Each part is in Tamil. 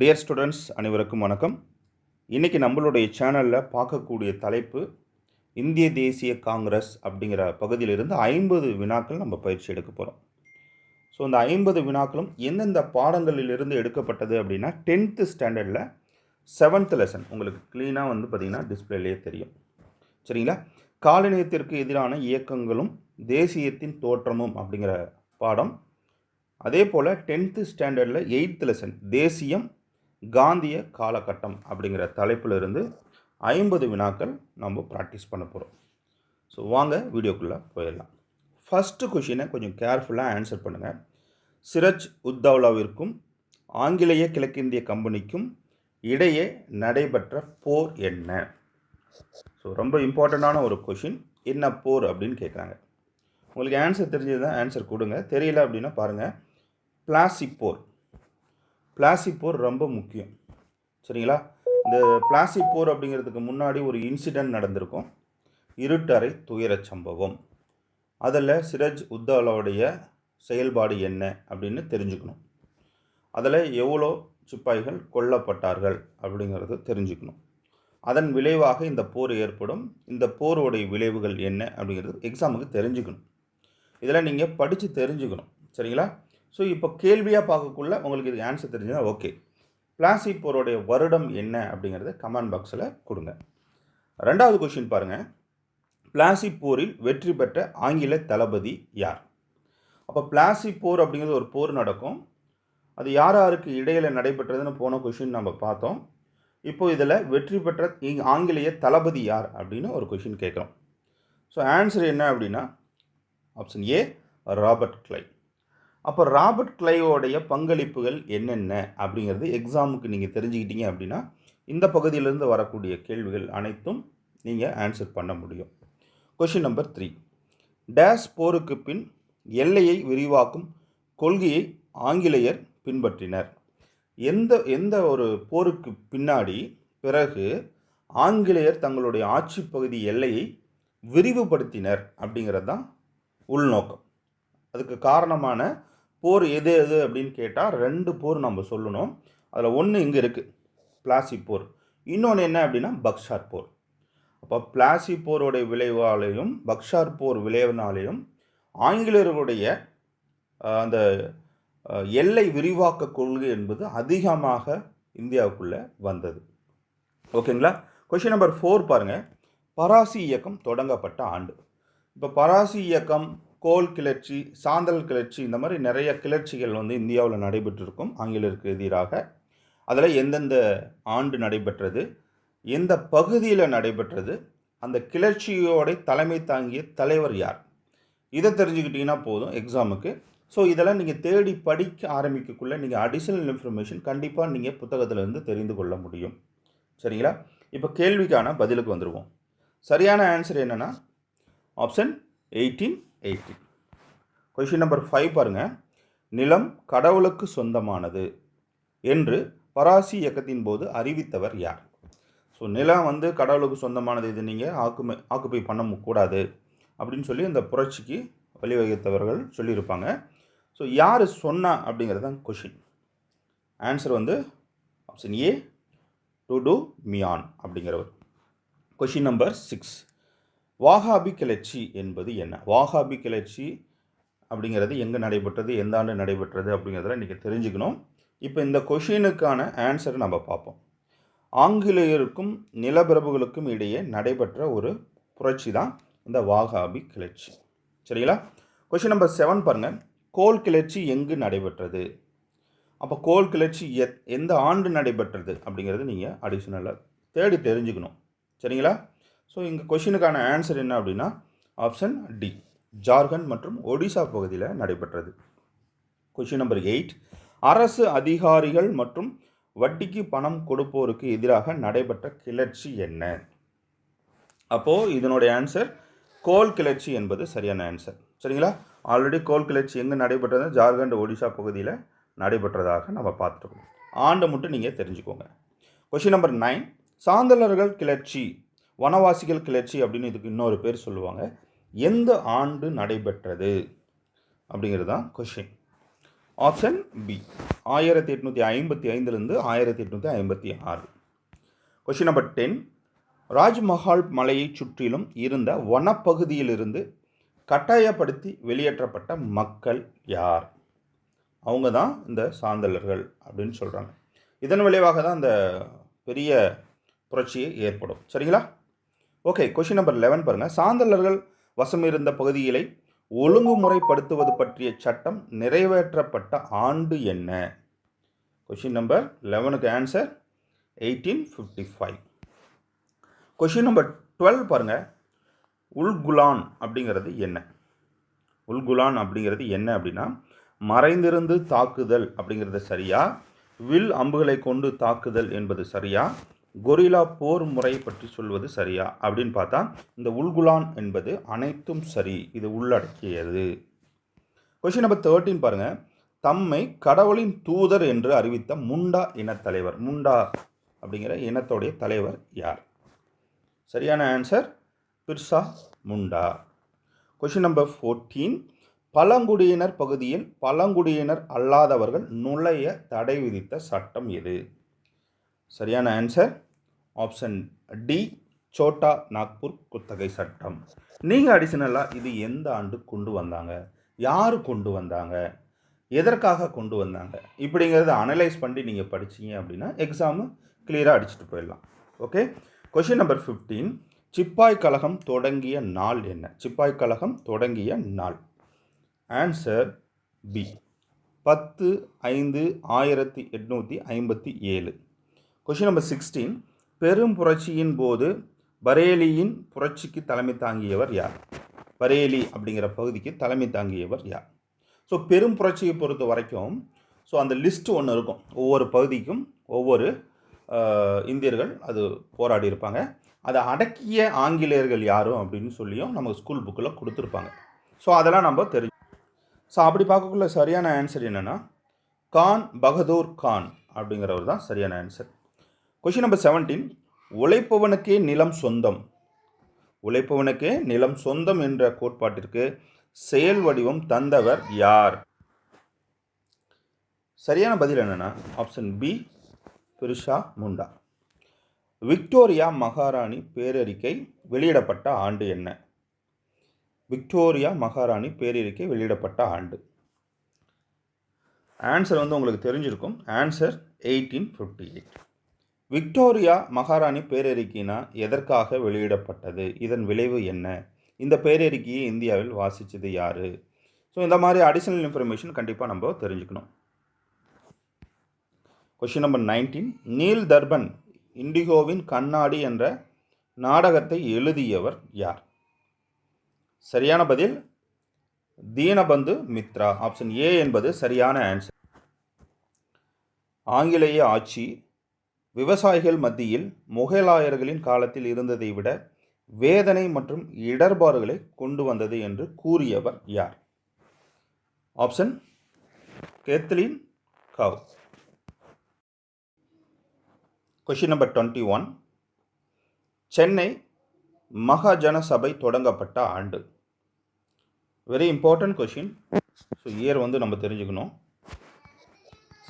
டியர் ஸ்டூடெண்ட்ஸ் அனைவருக்கும் வணக்கம். இன்றைக்கி நம்மளுடைய சேனலில் பார்க்கக்கூடிய தலைப்பு இந்திய தேசிய காங்கிரஸ் அப்படிங்கிற பகுதியிலிருந்து ஐம்பது வினாக்கள் நம்ம பயிற்சி எடுக்க போகிறோம் ஸோ அந்த ஐம்பது வினாக்களும் எந்தெந்த பாடங்களிலிருந்து எடுக்கப்பட்டது அப்படின்னா டென்த்து ஸ்டாண்டர்டில் செவன்த் லெசன் உங்களுக்கு க்ளீனாக வந்து பார்த்திங்கன்னா டிஸ்பிளேலேயே தெரியும். சரிங்களா? காலனியத்திற்கு எதிரான இயக்கங்களும் தேசியத்தின் தோற்றமும் அப்படிங்கிற பாடம். அதே போல் டென்த்து ஸ்டாண்டர்டில் எயித்து லெசன் தேசியம் காந்திய காலகட்டம் அப்படிங்கிற தலைப்பில் இருந்து ஐம்பது வினாக்கள் நம்ம ப்ராக்டிஸ் பண்ண போகிறோம் ஸோ வாங்க வீடியோக்குள்ளே போயிடலாம். ஃபஸ்ட்டு கொஷினை கொஞ்சம் கேர்ஃபுல்லாக ஆன்சர் பண்ணுங்கள் சிரஜ் உத்தவ்லாவிற்கும் ஆங்கிலேய கிழக்கிந்திய கம்பெனிக்கும் இடையே நடைபெற்ற போர் என்ன? ஸோ ரொம்ப இம்பார்ட்டண்ட்டான ஒரு கொஷின் என்ன போர் அப்படின்னு கேட்குறாங்க உங்களுக்கு ஆன்சர் தெரிஞ்சது தான் ஆன்சர் கொடுங்க. தெரியல அப்படின்னா பாருங்கள் பிளாஸ்டிக் போர். பிளாசி போர் ரொம்ப முக்கியம். சரிங்களா? இந்த பிளாசி போர் அப்படிங்கிறதுக்கு முன்னாடி ஒரு இன்சிடெண்ட் நடந்திருக்கும். இருட்டறை துயரச் சம்பவம். அதில் சிரஜ் உத்தாலாவுடைய செயல்பாடு என்ன அப்படின்னு தெரிஞ்சுக்கணும். அதில் எவ்வளோ சிப்பாய்கள் கொல்லப்பட்டார்கள் அப்படிங்கிறத தெரிஞ்சுக்கணும். அதன் விளைவாக இந்த போர் ஏற்படும். இந்த போருடைய விளைவுகள் என்ன அப்படிங்கிறது எக்ஸாமுக்கு தெரிஞ்சுக்கணும். இதெல்லாம் நீங்கள் படித்து தெரிஞ்சுக்கணும். சரிங்களா? ஸோ இப்போ கேள்வியாக பார்க்கக்குள்ள உங்களுக்கு இது ஆன்சர் தெரிஞ்சுன்னா ஓகே பிளாசிப்போருடைய வருடம் என்ன அப்படிங்கிறத கமெண்ட் பாக்ஸில் கொடுங்க. ரெண்டாவது கொஷின் பாருங்கள் பிளாஸ்டிக் போரில் வெற்றி பெற்ற ஆங்கில தளபதி யார்? அப்போ பிளாஸ்டிக் போர் அப்படிங்கிறது ஒரு போர் நடக்கும். அது யார் யாருக்கு இடையில் நடைபெற்றதுன்னு போன கொஷின் நம்ம பார்த்தோம். இப்போ இதில் வெற்றி பெற்ற ஆங்கிலேய தளபதி யார் அப்படின்னு ஒரு கொஷின் கேட்குறோம். ஸோ ஆன்சர் என்ன அப்படின்னா ஆப்ஷன் ஏ ராபர்ட் கிளை அப்போ ராபர்ட் கிளைவோடைய பங்களிப்புகள் என்னென்ன அப்படிங்கிறது எக்ஸாமுக்கு நீங்கள் தெரிஞ்சுக்கிட்டீங்க அப்படின்னா இந்த பகுதியிலிருந்து வரக்கூடிய கேள்விகள் அனைத்தும் நீங்கள் ஆன்சர் பண்ண முடியும். கொஷின் நம்பர் த்ரீ டேஸ் போருக்கு பின் எல்லையை விரிவாக்கும் கொள்கையை ஆங்கிலேயர் பின்பற்றினர். எந்த எந்த ஒரு போருக்கு பின்னாடி பிறகு ஆங்கிலேயர் தங்களுடைய ஆட்சி பகுதி எல்லையை விரிவுபடுத்தினர் அப்படிங்கிறது தான் உள்நோக்கம். அதுக்கு காரணமான போர் எது எது அப்படின்னு கேட்டால் ரெண்டு போர் நம்ம சொல்லணும். அதில் ஒன்று இங்கே இருக்குது பிளாசி போர். இன்னொன்று என்ன அப்படின்னா பக்ஷார் போர். அப்போ பிளாசி போருடைய விளைவாலேயும் பக்ஷார் போர் விளைவினாலேயும் ஆங்கிலேயர்களுடைய அந்த எல்லை விரிவாக்க கொள்கை என்பது அதிகமாக இந்தியாவுக்குள்ளே வந்தது. ஓகேங்களா? கொஷின் நம்பர் ஃபோர் பாருங்கள் பராசி இயக்கம் தொடங்கப்பட்ட ஆண்டு. இப்போ பராசி இயக்கம் கோல் கிளர்ச்சி சாந்தல் கிளர்ச்சி இந்த மாதிரி நிறைய கிளர்ச்சிகள் வந்து இந்தியாவில் நடைபெற்றிருக்கும் ஆங்கிலருக்கு எதிராக. அதில் எந்தெந்த ஆண்டு நடைபெற்றது எந்த பகுதியில் நடைபெற்றது அந்த கிளர்ச்சியோட தலைமை தாங்கிய தலைவர் யார்? இதை தெரிஞ்சுக்கிட்டிங்கன்னா போதும் எக்ஸாமுக்கு ஸோ இதெல்லாம் நீங்கள் தேடி படிக்க ஆரம்பிக்கக்குள்ளே நீங்கள் அடிஷ்னல் இன்ஃபர்மேஷன் கண்டிப்பாக நீங்கள் புத்தகத்திலேருந்து தெரிந்து கொள்ள முடியும். சரிங்களா? இப்போ கேள்விக்கான பதிலுக்கு வந்துடுவோம் சரியான ஆன்சர் என்னென்னா option eighteen eighty question number five பாருங்கள் நிலம் கடவுளுக்கு சொந்தமானது என்று பராசி இயக்கத்தின் போது அறிவித்தவர் யார்? ஸோ நிலம் வந்து கடவுளுக்கு சொந்தமானது இது நீங்கள் ஆக்குமை ஆக்குப்பை பண்ண கூடாது அப்படின்னு சொல்லி இந்த புரட்சிக்கு வழிவகுத்தவர்கள் சொல்லியிருப்பாங்க. ஸோ யார் சொன்னா அப்படிங்கிறது தான் கொஷின் ஆன்சர் வந்து option A Dudu Mian அப்படிங்கிறவர். கொஷின் நம்பர் சிக்ஸ் வாகாபி கிளர்ச்சி என்பது என்ன? வாகாபி கிளர்ச்சி அப்படிங்கிறது எங்கே நடைபெற்றது எந்த ஆண்டு நடைபெற்றது அப்படிங்கிறதெல்லாம் நீங்கள் தெரிஞ்சுக்கணும். இப்போ இந்த கொஷினுக்கான ஆன்சரை நம்ம பார்ப்போம். ஆங்கிலேயருக்கும் நிலப்பிரபுகளுக்கும் இடையே நடைபெற்ற ஒரு புரட்சி தான் இந்த வாகாபி கிளர்ச்சி. சரிங்களா? கொஷின் நம்பர் செவன் பாருங்கள் கோல் கிளர்ச்சி எங்கு நடைபெற்றது? அப்போ கோல் கிளர்ச்சி எத் எந்த ஆண்டு நடைபெற்றது அப்படிங்கிறது நீங்கள் அடிஷ்னலாக தேடி தெரிஞ்சுக்கணும். சரிங்களா? ஸோ இங்கே கொஷினுக்கான ஆன்சர் என்ன அப்படின்னா ஆப்ஷன் டி ஜார்க்கண்ட் மற்றும் ஒடிசா பகுதியில் நடைபெற்றது. கொஷின் நம்பர் எயிட் அரசு அதிகாரிகள் மற்றும் வட்டிக்கு பணம் கொடுப்போருக்கு எதிராக நடைபெற்ற கிளர்ச்சி என்ன? அப்போது இதனுடைய ஆன்சர் கோல் கிளர்ச்சி என்பது சரியான ஆன்சர் சரிங்களா? ஆல்ரெடி கோல் கிளர்ச்சி எங்கே நடைபெற்றது? ஜார்க்கண்ட் ஒடிசா பகுதியில் நடைபெற்றதாக நம்ம பார்த்துருக்கோம். ஆண்டு மட்டும் நீங்கள் தெரிஞ்சுக்கோங்க. கொஷின் நம்பர் நைன் சாந்தலர்கள் கிளர்ச்சி வனவாசிகள் கிளர்ச்சி அப்படின்னு இதுக்கு இன்னொரு பேர் சொல்லுவாங்க. எந்த ஆண்டு நடைபெற்றது? அப்படிங்கிறது தான் கொஷின் ஆப்ஷன் பி ஆயிரத்தி எட்நூற்றி ஐம்பத்தி ஐந்துலேருந்து ஆயிரத்தி எட்நூற்றி ஐம்பத்தி ஆறு. கொஷின் நம்பர் டென் ராஜ்மஹால் மலையை சுற்றிலும் இருந்த வனப்பகுதியிலிருந்து கட்டாயப்படுத்தி வெளியேற்றப்பட்ட மக்கள் யார்? அவங்க தான் இந்த சாந்தலர்கள் அப்படின்னு சொல்கிறாங்க இதன் விளைவாக தான் அந்த பெரிய புரட்சியை ஏற்படும். சரிங்களா? ஓகே கொஷின் நம்பர் லெவன் பாருங்கள் சாந்தலர்கள் வசம் இருந்த பகுதிகளை ஒழுங்குமுறைப்படுத்துவது பற்றிய சட்டம் நிறைவேற்றப்பட்ட ஆண்டு என்ன? Question number லெவனுக்கு answer eighteen fifty five question number twelve பாருங்கள் உல்குலான் அப்படிங்கிறது என்ன? உல்குலான் அப்படிங்கிறது என்ன அப்படின்னா மறைந்திருந்து தாக்குதல் அப்படிங்கிறது சரியா? வில் அம்புகளை கொண்டு தாக்குதல் என்பது சரியா? கொரில்லா போர் முறை பற்றி சொல்வது சரியா? அப்படின்னு பார்த்தா இந்த உல்குலான் என்பது அனைத்தும் சரி இது உள்ளடக்கியது. கொஷின் நம்பர் தேர்ட்டின் பாருங்கள் தம்மை கடவுளின் தூதர் என்று அறிவித்த முண்டா இனத்தலைவர் முண்டா அப்படிங்கிற இனத்தோடைய தலைவர் யார்? சரியான answer Birsa Munda. Question number fourteen பழங்குடியினர் பகுதியில் பழங்குடியினர் அல்லாதவர்கள் நுழைய தடை விதித்த சட்டம் எது? சரியான answer option D Chota Nagpur குத்தகை சட்டம். நீங்கள் அடிஷனலாக இது எந்த ஆண்டு கொண்டு வந்தாங்க? யார் கொண்டு வந்தாங்க? எதற்காக கொண்டு வந்தாங்க? இப்படிங்கிறத அனலைஸ் பண்ணி நீங்கள் படிச்சீங்க அப்படின்னா எக்ஸாமு கிளியராக அடிச்சுட்டு போயிடலாம். ஓகே கொஷின் நம்பர் ஃபிஃப்டீன் சிப்பாய் கழகம் தொடங்கிய நாள் என்ன? சிப்பாய் கழகம் தொடங்கிய நாள். ஆன்சர் பி பத்து ஐந்து ஆயிரத்தி எட்நூற்றி ஐம்பத்தி ஏழு. கொஷின் நம்பர் சிக்ஸ்டீன் பெரும் புரட்சியின் போது பரேலியின் புரட்சிக்கு தலைமை தாங்கியவர் யார்? பரேலி அப்படிங்கிற பகுதிக்கு தலைமை தாங்கியவர் யார்? ஸோ பெரும் புரட்சியை பொறுத்த வரைக்கும் ஸோ அந்த லிஸ்ட்டு ஒன்று இருக்கும். ஒவ்வொரு பகுதிக்கும் ஒவ்வொரு இந்தியர்கள் அது போராடி இருப்பாங்க. அதை அடக்கிய ஆங்கிலேயர்கள் யாரும் அப்படின்னு சொல்லியும் நம்ம ஸ்கூல் புக்கில் கொடுத்துருப்பாங்க. ஸோ அதெல்லாம் நம்ம தெரிஞ்சு ஸோ அப்படி பார்க்கக்குள்ள சரியான ஆன்சர் என்னென்னா கான் பகதூர் கான் அப்படிங்கிறவர் தான் சரியான ஆன்சர் கொஷின் நம்பர் செவன்டீன் உழைப்பவனுக்கே நிலம் சொந்தம். உழைப்பவனுக்கே நிலம் சொந்தம் என்ற கோட்பாட்டிற்கு செயல் வடிவம் தந்தவர் யார்? சரியான பதில் என்னென்னா option B Birsa Munda. Victoria மகாராணி பேரறிக்கை வெளியிடப்பட்ட ஆண்டு என்ன? விக்டோரியா மகாராணி பேரறிக்கை வெளியிடப்பட்ட ஆண்டு. ஆன்சர் வந்து உங்களுக்கு தெரிஞ்சிருக்கும். Answer eighteen fifty eight Victoria மகாராணி பேரறிக்கைனா எதற்காக வெளியிடப்பட்டது? இதன் விளைவு என்ன? இந்த பேரறிக்கையை இந்தியாவில் வாசித்தது யார்? ஸோ இந்த மாதிரி அடிஷனல் இன்ஃபர்மேஷன் கண்டிப்பாக நம்ம தெரிஞ்சுக்கணும். Question number nineteen Nil Darpan இண்டிகோவின் கண்ணாடி என்ற நாடகத்தை எழுதியவர் யார்? சரியான பதில் தீனபந்து மித்ரா. ஆப்ஷன் ஏ என்பது சரியான ஆன்சர் ஆங்கிலேய ஆட்சி விவசாயிகள் மத்தியில் முகலாயர்களின் காலத்தில் இருந்ததை விட வேதனை மற்றும் இடர்பாடுகளை கொண்டு வந்தது என்று கூறியவர் யார்? ஆப்ஷன் கேத்லின் கவ். Question number twenty one Chennai Mahajana Sabha தொடங்கப்பட்ட ஆண்டு. Very important question so year வந்து நம்ம தெரிஞ்சுக்கணும்.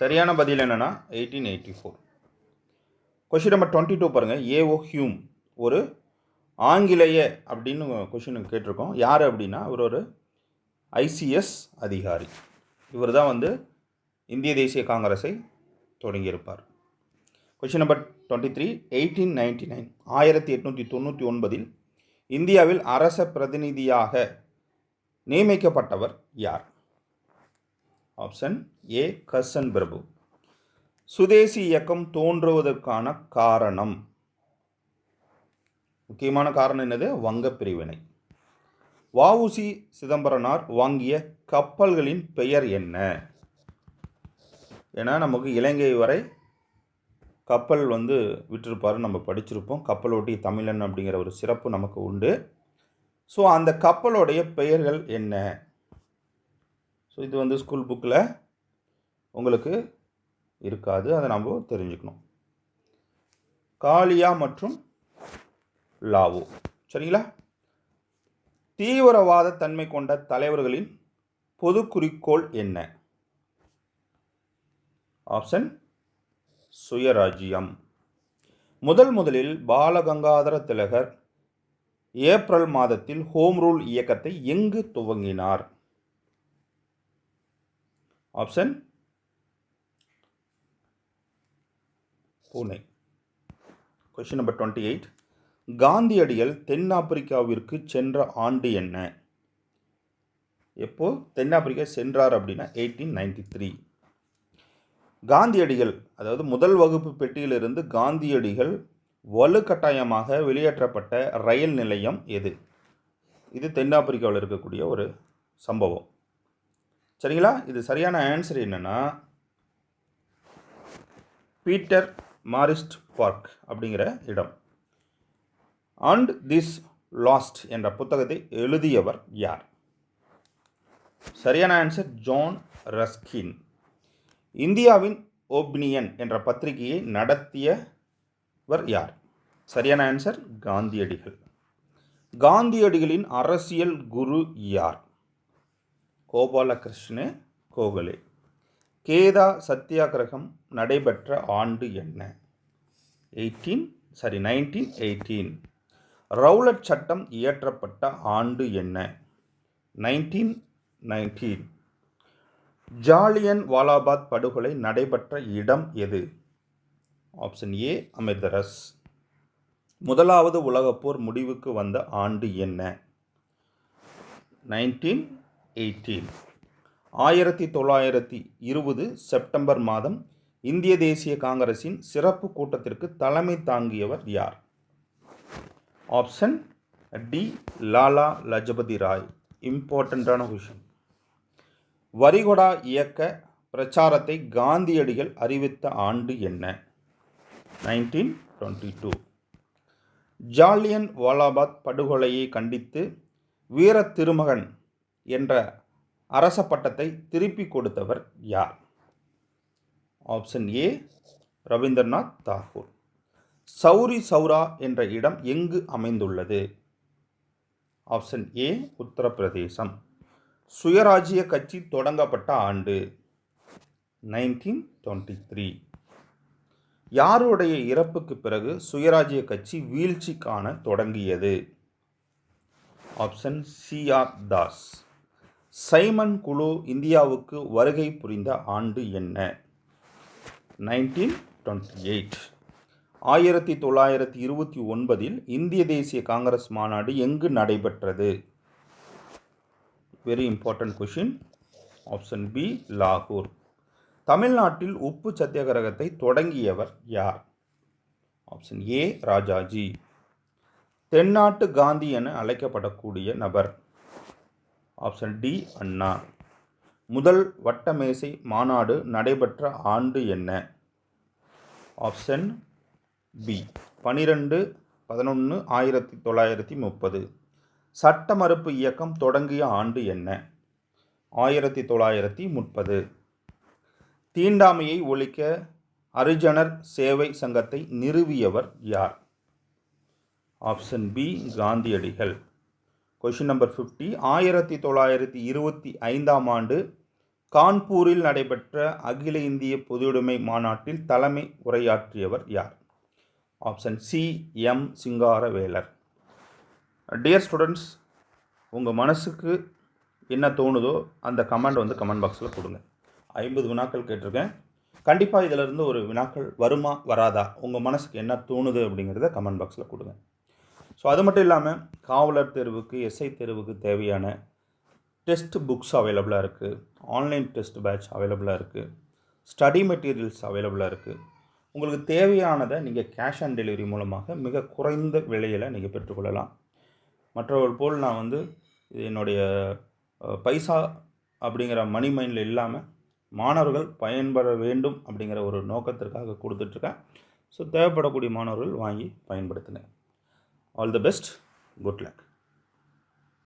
சரியான பதில் என்னென்னா eighteen eighty four question number twenty two பாருங்கள் ஏஓ ஹியூம் ஒரு ஆங்கிலேய அப்படின்னு கொஷின் கேட்டிருக்கோம். யார் அப்படின்னா? இவர் ஒரு ஐசிஎஸ் அதிகாரி. இவர் தான் வந்து இந்திய தேசிய காங்கிரஸை தொடங்கியிருப்பார். Question number twenty three eighteen ninety nine ஆயிரத்தி எட்நூற்றி தொண்ணூற்றி ஒன்பதில் இந்தியாவில் அரச பிரதிநிதியாக நியமிக்கப்பட்டவர் யார்? ஆப்ஷன் ஏ கர்சன் பிரபு சுதேசி இயக்கம் தோன்றுவதற்கான காரணம். முக்கியமான காரணம் என்னது? வங்க பிரிவினை வஉசி சிதம்பரனார் வாங்கிய கப்பல்களின் பெயர் என்ன? ஏன்னா நமக்கு இலங்கை வரை கப்பல் வந்து விட்டிருப்பார் நம்ம படிச்சிருப்போம். கப்பலோட்டி தமிழன் அப்படிங்கிற ஒரு சிறப்பு நமக்கு உண்டு. ஸோ அந்த கப்பலோடைய பெயர்கள் என்ன? ஸோ இது வந்து ஸ்கூல் புக்கில் உங்களுக்கு இருக்காது. அதை நம்ம தெரிஞ்சுக்கணும். காலியா மற்றும் லாவோ. சரிங்களா? தீவிரவாத தன்மை கொண்ட தலைவர்களின் பொது குறிக்கோள் என்ன? ஆப்ஷன் சுயராஜ்யம் முதல் முதலில் பாலகங்காதர திலகர் ஏப்ரல் மாதத்தில் ஹோம் ரூல் இயக்கத்தை எங்கு துவங்கினார்? Option Pune. Question number twenty eight காந்தியடிகள் தென்னாப்பிரிக்காவிற்கு சென்ற ஆண்டு என்ன? எப்போ? தென்னாப்பிரிக்கா சென்றார் அப்படின்னா எயிட்டீன் நைன்டி த்ரீ காந்தியடிகள் அதாவது முதல் வகுப்பு பெட்டியிலிருந்து காந்தியடிகள் வலுக்கட்டாயமாக வெளியேற்றப்பட்ட ரயில் நிலையம் எது? இது தென்னாப்பிரிக்காவில் இருக்கக்கூடிய ஒரு சம்பவம். சரிங்களா? இது சரியான ஆன்சர் என்னென்னா பீட்டர் மாரிஸ்ட் பார்க் அப்படிங்கிற இடம். அண்ட் திஸ் லாஸ்ட் என்ற புத்தகத்தை எழுதியவர் யார்? சரியான ஆன்சர் ஜான் ரஸ்கின். இந்தியாவின் ஒப்னியன் என்ற பத்திரிகையை நடத்தியவர் யார்? சரியான ஆன்சர் காந்தியடிகள். காந்தியடிகளின் அரசியல் குரு யார்? கோபாலகிருஷ்ண கோகலே. கேதா சத்தியாகிரகம் நடைபெற்ற ஆண்டு என்ன? Eighteen sorry nineteen eighteen Rowlatt சட்டம் இயற்றப்பட்ட ஆண்டு என்ன? நைன்டீன் நைன்டீன் ஜாலியன் வாலாபாத் படுகொலை நடைபெற்ற இடம் எது? Option A Amritsar. முதலாவது உலகப்போர் முடிவுக்கு வந்த ஆண்டு என்ன? நைன்டீன் எயிட்டீன் ஆயிரத்தி தொள்ளாயிரத்தி இருபது செப்டம்பர் மாதம் இந்திய தேசிய காங்கிரசின் சிறப்பு கூட்டத்திற்கு தலைமை தாங்கியவர் யார்? Option D Lala Lajpat Rai. இம்பார்ட்டண்ட்டான விஷயம் வரிகொடா இயக்க பிரச்சாரத்தை காந்தியடிகள் அறிவித்த ஆண்டு என்ன? Nineteen twenty two Jallian Wala Bagh படுகொலையை கண்டித்து வீர திருமகன் என்ற அரச பட்டத்தை திருப்பி கொடுத்தவர் யார்? ஆப்ஷன் ஏ ரவீந்திரநாத் தாகூர் சௌரி சௌரா என்ற இடம் எங்கு அமைந்துள்ளது? Option A Uttar Pradesh. சுயராஜ்ய கட்சி தொடங்கப்பட்ட ஆண்டு நைன்டீன் டுவெண்ட்டி த்ரீ யாருடைய இறப்புக்கு பிறகு சுயராஜ்ய கட்சி வீழ்ச்சி காண தொடங்கியது ஆப்ஷன் சிஆர் தாஸ் சைமன் குழு இந்தியாவுக்கு வருகை புரிந்த ஆண்டு என்ன? நைன்டீன் டுவெண்ட்டி எயிட் ஆயிரத்தி தொள்ளாயிரத்தி இருபத்தி ஒன்பதில் இந்திய தேசிய காங்கிரஸ் மாநாடு எங்கு நடைபெற்றது? Very important question option B லாகூர் தமிழ்நாட்டில் உப்பு சத்தியாகிரகத்தை தொடங்கியவர் யார்? Option A Rajaji. தென்னாட்டு காந்தி என அழைக்கப்படக்கூடிய நபர். Option D Anna. முதல் வட்டமேசை மாநாடு நடைபெற்ற ஆண்டு என்ன? Option B. பனிரெண்டு பதினொன்று ஆயிரத்தி தொள்ளாயிரத்தி முப்பது. சட்ட மறுப்பு இயக்கம் தொடங்கிய ஆண்டு என்ன? ஆயிரத்தி தொள்ளாயிரத்தி முப்பது. தீண்டாமையை ஒழிக்க அரிஜனர் சேவை சங்கத்தை நிறுவியவர் யார்? Option B. காந்தியடிகள். கொஷின் நம்பர் ஃபிஃப்டி ஆயிரத்தி தொள்ளாயிரத்தி இருபத்தி ஐந்தாம் ஆண்டு கான்பூரில் நடைபெற்ற அகில இந்திய பொதுவுடைமை மாநாட்டில் தலைமை உரையாற்றியவர் யார்? Option C M Singaravelar. Dear students உங்கள் மனசுக்கு என்ன தோணுதோ அந்த கமெண்ட் வந்து கமெண்ட் பாக்ஸில் கொடுங்க. ஐம்பது வினாக்கள் கேட்டிருக்கேன். கண்டிப்பாக இதிலிருந்து ஒரு வினாக்கள் வருமா வராதா? உங்கள் மனசுக்கு என்ன தோணுது அப்படிங்கிறத கமெண்ட் பாக்ஸில் கொடுங்க. ஸோ அது மட்டும் இல்லாமல் காவலர் தேர்வுக்கு எஸ்ஐ தேர்வுக்கு தேவையான டெஸ்ட் புக்ஸ் அவைலபிளாக இருக்குது ஆன்லைன் டெஸ்ட் பேட்ச் அவைலபிளாக இருக்குது ஸ்டடி மெட்டீரியல்ஸ் அவைலபிளாக இருக்குது உங்களுக்கு தேவையானதை நீங்கள் கேஷ் ஆன் டெலிவரி மூலமாக மிக குறைந்த விலையில் நீங்கள் பெற்றுக்கொள்ளலாம் மற்றவர்கள் போல் நான் வந்து இது என்னுடைய பைசா அப்படிங்கிற மணி மைண்டில் இல்லாமல் மாணவர்கள் பயன்பெற வேண்டும் அப்படிங்கிற ஒரு நோக்கத்திற்காக கொடுத்துட்ருக்கேன். ஸோ தேவைப்படக்கூடிய மாணவர்கள் வாங்கி பயன்படுத்தினேன் all the best good luck